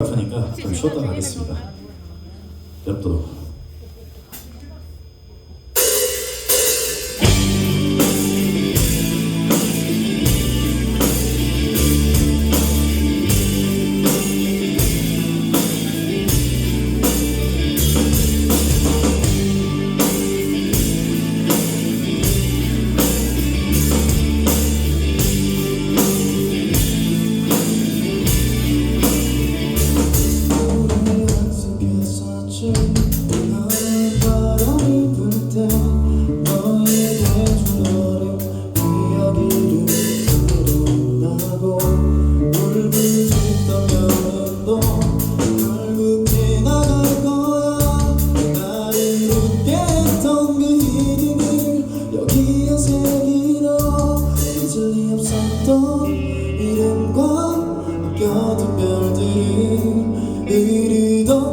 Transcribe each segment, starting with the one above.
하니까 좀 쉬었다 가겠습니다. 뵙도 없었던 이름과 아껴둔 별들을 흐르던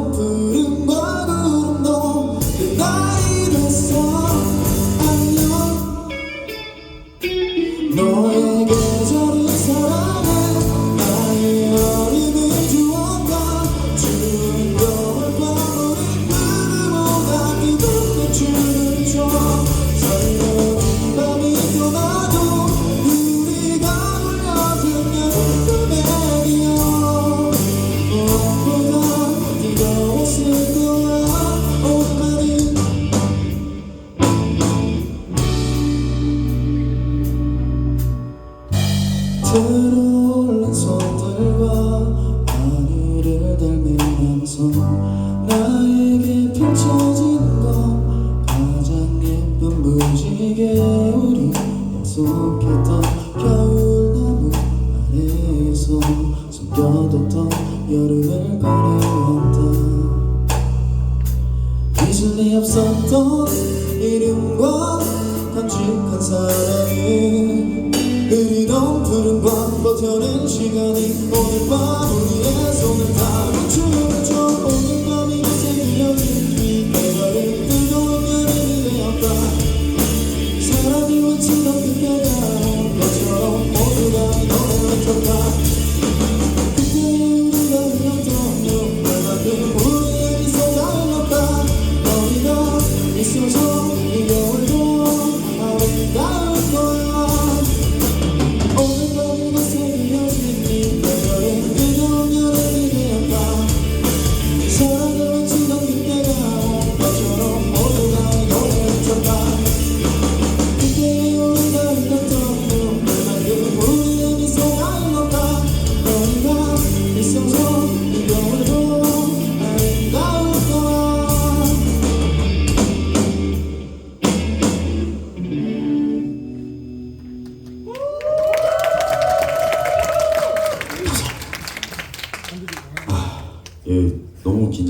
들어올린 손들과 하늘을 닮으면서 나에게 펼쳐진 건 가장 예쁜 무지개 우리 약속했던 겨울나무 아래에서 숨겨뒀던 여름을 꺼내었다. 리 없었던 이름과 간직한 사랑을 시간이 오늘 밤 우리의 손을 춤을 춰 오늘 밤이 새겨진 이 계절은 뜨거운 여름이 되었다 사랑이 외치던 그때가 온 것처럼 모두가 이 노래를 췄다 예, 너무 긴장.